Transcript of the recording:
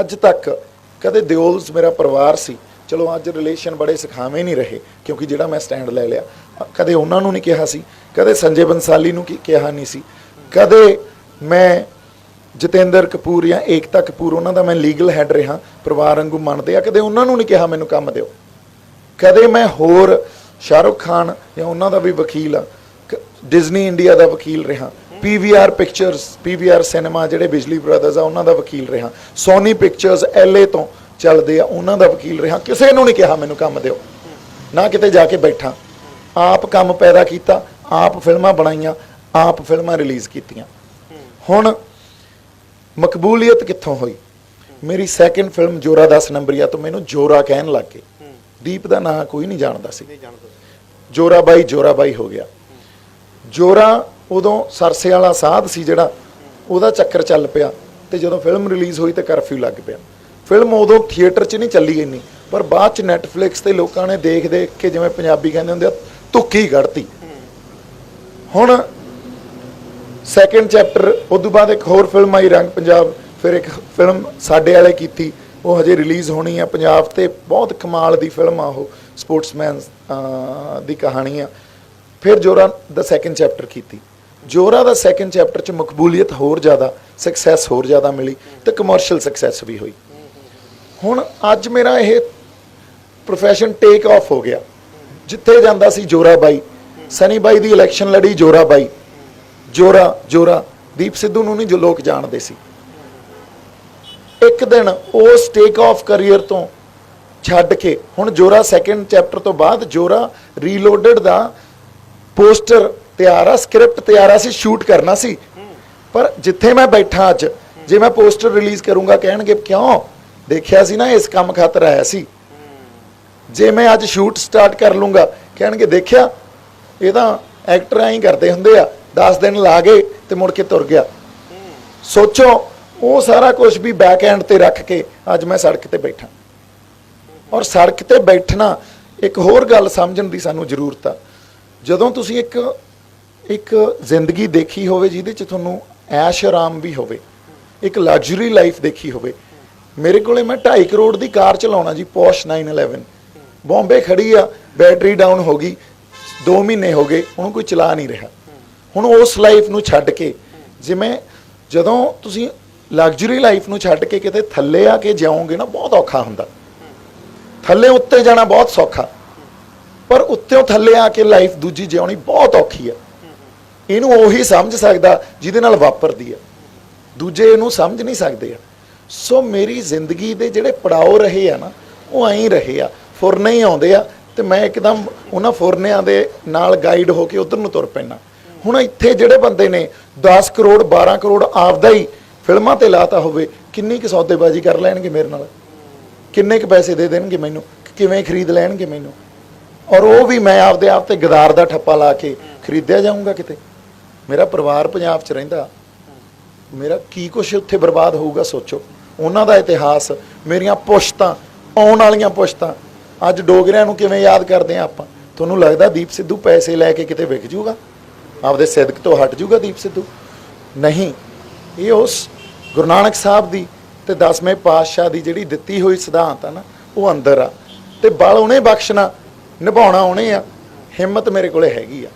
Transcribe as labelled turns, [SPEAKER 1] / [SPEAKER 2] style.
[SPEAKER 1] ਅੱਜ ਤੱਕ ਕਦੇ ਦਿਓਲਸ ਮੇਰਾ ਪਰਿਵਾਰ ਸੀ। ਚਲੋ ਅੱਜ ਰਿਲੇਸ਼ਨ ਬੜੇ ਸਿਖਾਵੇਂ ਨਹੀਂ ਰਹੇ, ਕਿਉਂਕਿ ਜਿਹੜਾ ਮੈਂ ਸਟੈਂਡ ਲੈ ਲਿਆ। ਕਦੇ ਉਹਨਾਂ ਨੂੰ ਨਹੀਂ ਕਿਹਾ ਸੀ, ਕਦੇ ਸੰਜੇ ਬੰਸਾਲੀ ਨੂੰ ਕੀ ਕਿਹਾ ਨਹੀਂ ਸੀ। ਕਦੇ ਮੈਂ ਜਤਿੰਦਰ ਕਪੂਰ ਜਾਂ ਏਕਤਾ ਕਪੂਰ, ਉਹਨਾਂ ਦਾ ਮੈਂ ਲੀਗਲ ਹੈਡ ਰਿਹਾ, ਪਰਿਵਾਰ ਵਾਂਗੂ ਮੰਨਦੇ ਆ। ਕਦੇ ਉਹਨਾਂ ਨੂੰ ਨਹੀਂ ਕਿਹਾ ਮੈਨੂੰ ਕੰਮ ਦਿਓ। ਕਦੇ ਮੈਂ ਹੋਰ ਸ਼ਾਹਰੁਖ ਖਾਨ ਜਾਂ ਉਹਨਾਂ ਦਾ ਵੀ ਵਕੀਲ ਆ, ਕ- ਡਿਜ਼ਨੀ ਇੰਡੀਆ ਦਾ ਵਕੀਲ ਰਿਹਾ। ਪੀਵੀਆਰ ਪਿਕਚਰਸ ਪੀਵੀਆਰ ਸਿਨੇਮਾ ਜਿਹੜੇ ਬਿਜਲੀ ਬ੍ਰਦਰਜ਼ ਆ ਉਹਨਾਂ ਦਾ ਵਕੀਲ ਰਿਹਾ। ਸੋਨੀ ਪਿਕਚਰਸ ਐਲਏ ਤੋਂ ਚੱਲਦੇ ਆ ਉਹਨਾਂ ਦਾ ਵਕੀਲ ਰਿਹਾ। ਕਿਸੇ ਨੂੰ ਨਹੀਂ ਕਿਹਾ ਮੈਨੂੰ ਕੰਮ ਦਿਓ। ਨਾ ਕਿਤੇ ਜਾ ਕੇ ਬੈਠਾ। ਆਪ ਕੰਮ ਪੈਦਾ ਕੀਤਾ ਆਪ ਫਿਲਮਾਂ ਬਣਾਈਆਂ ਆਪ ਫਿਲਮਾਂ ਰਿਲੀਜ਼ ਕੀਤੀਆਂ। ਹੁਣ ਮਕਬੂਲੀਅਤ ਕਿੱਥੋਂ ਹੋਈ? ਮੇਰੀ ਸੈਕਿੰਡ ਫਿਲਮ ਜੋਰਾ 10 ਨੰਬਰੀਆ ਤੋਂ ਮੈਨੂੰ ਜੋਰਾ ਕਹਿਣ ਲੱਗ ਗਏ। ਦੀਪ ਦਾ ਨਾਂ ਕੋਈ ਨਹੀਂ ਜਾਣਦਾ ਸੀ। ਜੋਰਾ ਬਾਈ ਜੋਰਾ ਬਾਈ ਹੋ ਗਿਆ। ਜੋਰਾ ਉਦੋਂ ਸਰਸੇ ਵਾਲਾ ਸਾਧ ਸੀ ਜਿਹੜਾ, ਉਹਦਾ ਚੱਕਰ ਚੱਲ ਪਿਆ ਤੇ ਜਦੋਂ ਫਿਲਮ ਰਿਲੀਜ਼ ਹੋਈ ਤੇ ਕਰਫਿਊ ਲੱਗ ਪਿਆ। ਫਿਲਮ ਉਦੋਂ ਥੀਏਟਰ 'ਚ ਨਹੀਂ ਚੱਲੀ ਇੰਨੀ, ਪਰ ਬਾਅਦ 'ਚ ਨੈਟਫਲਿਕਸ ਤੇ ਲੋਕਾਂ ਨੇ ਦੇਖ ਦੇਖ ਕੇ ਜਿਵੇਂ ਪੰਜਾਬੀ ਕਹਿੰਦੇ ਹੁੰਦੇ ਆ ਤੁੱਕੀ ਕੱਢਤੀ ਹੁਣ ਸੈਕੰਡ ਚੈਪਟਰ ਉਸ ਤੋਂ ਬਾਅਦ ਇੱਕ ਹੋਰ ਫਿਲਮ ਆਈ, ਰੰਗ ਪੰਜਾਬ, ਫਿਰ ਇੱਕ ਫਿਲਮ ਸਾਡੇ ਵਾਲੇ ਕੀਤੀ, ਉਹ ਹਜੇ ਰਿਲੀਜ਼ ਹੋਣੀ ਆ ਪੰਜਾਬ ਤੇ, ਬਹੁਤ ਕਮਾਲ ਦੀ ਫਿਲਮ ਆ ਉਹ ਸਪੋਰਟਸਮੈਨ ਦੀ ਕਹਾਣੀ ਆ। ਫਿਰ ਜੋਰਾ ਦਾ ਸੈਕੰਡ ਚੈਪਟਰ ਕੀਤੀ। ਜੋਰਾ ਦਾ ਸੈਕੰਡ ਚੈਪਟਰ ਚ ਮਕਬੂਲੀਅਤ ਹੋਰ ਜ਼ਿਆਦਾ ਸਕਸੈਸ ਹੋਰ ਜ਼ਿਆਦਾ ਮਿਲੀ ਤੇ ਕਮਰਸ਼ੀਅਲ ਸਕਸੈਸ ਵੀ ਹੋਈ। ਹੁਣ ਅੱਜ ਮੇਰਾ ਇਹ ਪ੍ਰੋਫੈਸ਼ਨ ਟੇਕ ਆਫ ਹੋ ਗਿਆ। ਜਿੱਥੇ ਜਾਂਦਾ ਸੀ ਜੋਰਾ ਬਾਈ, ਸਨੀ ਬਾਈ ਦੀ ਇਲੈਕਸ਼ਨ ਲੜੀ ਜੋਰਾ ਬਾਈ। ਜੋਰਾ ਜੋਰਾ ਦੀਪ ਸਿੱਧੂ ਨੂੰ ਨਹੀਂ ਜੋ ਲੋਕ ਜਾਣਦੇ ਸੀ। ਇੱਕ ਦਿਨ ਉਸ ਟੇਕ ਆਫ ਕੈਰੀਅਰ ਤੋਂ ਛੱਡ ਕੇ ਹੁਣ ਜੋਰਾ ਸੈਕੰਡ ਚੈਪਟਰ ਤੋਂ ਬਾਅਦ ਜੋਰਾ ਰੀਲੋਡਡ ਦਾ ਪੋਸਟਰ ਤਿਆਰ ਆ ਸਕ੍ਰਿਪਟ ਤਿਆਰ ਆ ਸੀ ਸ਼ੂਟ ਕਰਨਾ ਸੀ। ਪਰ ਜਿੱਥੇ ਮੈਂ ਬੈਠਾ ਅੱਜ, ਜੇ ਮੈਂ ਪੋਸਟਰ ਰਿਲੀਜ਼ ਕਰੂੰਗਾ, ਕਹਿਣਗੇ, ਕਿਉਂ? ਦੇਖਿਆ ਸੀ ਨਾ, ਇਸ ਕੰਮ ਖਾਤਰ ਆਇਆ ਸੀ। ਜੇ ਮੈਂ ਅੱਜ ਸ਼ੂਟ ਸਟਾਰਟ ਕਰ ਲੂੰਗਾ, ਕਹਿਣਗੇ, ਦੇਖਿਆ, ਇਹ ਤਾਂ ਐਕਟਰ ਐਂ ਹੀ ਕਰਦੇ ਹੁੰਦੇ ਆ 10 ਦਿਨ ਲਾ ਗਏ ਤੇ ਮੁੜ ਕੇ ਤੁਰ ਗਿਆ। ਸੋਚੋ, ਉਹ ਸਾਰਾ ਕੁਝ ਵੀ ਬੈਕ ਐਂਡ ਤੇ ਰੱਖ ਕੇ ਅੱਜ ਮੈਂ ਸੜਕ ਤੇ ਬੈਠਾ। ਔਰ ਸੜਕ ਤੇ ਬੈਠਣਾ ਇੱਕ ਹੋਰ ਗੱਲ ਸਮਝਣ ਦੀ ਸਾਨੂੰ ਜ਼ਰੂਰਤ ਆ। ਜਦੋਂ ਤੁਸੀਂ ਇੱਕ ਇੱਕ ਜ਼ਿੰਦਗੀ ਦੇਖੀ ਹੋਵੇ ਜਿਹਦੇ ਚ ਤੁਹਾਨੂੰ ਐਸ਼ ਆਰਾਮ ਵੀ ਹੋਵੇ, ਇੱਕ ਲਗਜ਼ਰੀ ਲਾਈਫ ਦੇਖੀ ਹੋਵੇ। ਮੇਰੇ ਕੋਲੇ ਮੈਂ 2.5 ਕਰੋੜ ਦੀ ਕਾਰ ਚਲਾਉਣਾ ਜੀ ਪੋਸ਼ 911 ਬੰਬੇ ਖੜੀ ਆ ਬੈਟਰੀ ਡਾਊਨ ਹੋ ਗਈ 2 ਮਹੀਨੇ ਹੋ ਗਏ, ਹੁਣ ਕੋਈ ਚਲਾ ਨਹੀਂ ਰਿਹਾ। ਹੁਣ ਉਸ ਲਾਈਫ ਨੂੰ ਛੱਡ ਕੇ, ਜਿਵੇਂ ਜਦੋਂ ਤੁਸੀਂ ਲਗਜ਼ਰੀ ਲਾਈਫ ਨੂੰ ਛੱਡ ਕੇ ਕਿਤੇ ਥੱਲੇ ਆ ਕੇ ਜਾਓਗੇ ਨਾ, ਬਹੁਤ ਔਖਾ ਹੁੰਦਾ। ਥੱਲੇ ਉੱਤੇ ਜਾਣਾ ਬਹੁਤ ਸੌਖਾ। ਪਰ ਉੱਤੇੋਂ ਥੱਲੇ ਆ ਕੇ ਲਾਈਫ ਦੂਜੀ ਜਿਉਣੀ ਬਹੁਤ ਔਖੀ ਆ। ਇਹਨੂੰ ਉਹੀ ਸਮਝ ਸਕਦਾ ਜਿਹਦੇ ਨਾਲ ਵਾਪਰਦੀ ਆ ਦੂਜੇ ਇਹਨੂੰ ਸਮਝ ਨਹੀਂ ਸਕਦੇ ਆ। ਸੋ ਮੇਰੀ ਜ਼ਿੰਦਗੀ ਦੇ ਜਿਹੜੇ ਪੜਾਓ ਰਹੇ ਆ ਨਾ, ਉਹ ਐਂ ਹੀ ਰਹੇ ਆ। ਫੁਰਨੇ ਹੀ ਆਉਂਦੇ ਆ ਤੇ ਮੈਂ ਇੱਕਦਮ ਉਹਨਾਂ ਫੁਰਨਿਆਂ ਦੇ ਨਾਲ ਗਾਈਡ ਹੋ ਕੇ ਉਧਰ ਨੂੰ ਤੁਰ ਪੈਣਾ ਹੁਣ ਇੱਥੇ ਜਿਹੜੇ ਬੰਦੇ ਨੇ 10 ਕਰੋੜ 12 ਕਰੋੜ ਆਪਦਾ ਹੀ ਫਿਲਮਾਂ ਤੇ ਲਾਤਾ ਹੋਵੇ, ਕਿੰਨੀ ਕੁ ਸੌਦੇਬਾਜ਼ੀ ਕਰ ਲੈਣਗੇ ਮੇਰੇ ਨਾਲ? ਕਿੰਨੇ ਕੁ ਪੈਸੇ ਦੇ ਦੇਣਗੇ ਮੈਨੂੰ? ਕਿਵੇਂ ਖਰੀਦ ਲੈਣਗੇ ਮੈਨੂੰ? ਔਰ ਉਹ ਵੀ ਮੈਂ ਆਪਦੇ ਆਪ ਤੇ ਗਦਾਰ ਦਾ ਠੱਪਾ ਲਾ ਕੇ ਖਰੀਦਿਆ ਜਾਊਂਗਾ ਕਿਤੇ? ਮੇਰਾ ਪਰਿਵਾਰ ਪੰਜਾਬ 'ਚ ਰਹਿੰਦਾ। ਮੇਰਾ ਕੀ ਕੁਛ ਉੱਥੇ ਬਰਬਾਦ ਹੋਊਗਾ ਸੋਚੋ। ਉਹਨਾਂ ਦਾ ਇਤਿਹਾਸ, ਮੇਰੀਆਂ ਪੁਸ਼ਤਾਂ, ਆਉਣ ਵਾਲੀਆਂ ਪੁਸ਼ਤਾਂ, ਅੱਜ ਡੋਗਰਿਆਂ ਨੂੰ ਕਿਵੇਂ ਯਾਦ ਕਰਦੇ ਆ ਆਪਾਂ? ਤੁਹਾਨੂੰ ਲੱਗਦਾ ਦੀਪ ਸਿੱਧੂ ਪੈਸੇ ਲੈ ਕੇ ਕਿਤੇ ਵਿਕ ਜੂਗਾ? ਆਪਦੇ ਸਿਦਕ ਤੋਂ ਹਟ ਜੂਗਾ ਦੀਪ ਸਿੱਧੂ? ਨਹੀਂ। ਇਹ ਉਸ ਗੁਰੂ ਨਾਨਕ ਸਾਹਿਬ ਦੀ ਤੇ 10ਵੇਂ ਪਾਤਸ਼ਾਹ ਦੀ ਜਿਹੜੀ ਦਿੱਤੀ ਹੋਈ ਸਿਧਾਂਤ ਆ ਨਾ, ਉਹ ਅੰਦਰ ਆ। ਤੇ ਬਲ ਉਹਨੇ ਬਖਸ਼ਣਾ, ਨਿਭਾਉਣਾ ਉਹਨੇ ਆ। ਹਿੰਮਤ ਮੇਰੇ ਕੋਲੇ ਹੈਗੀ ਆ।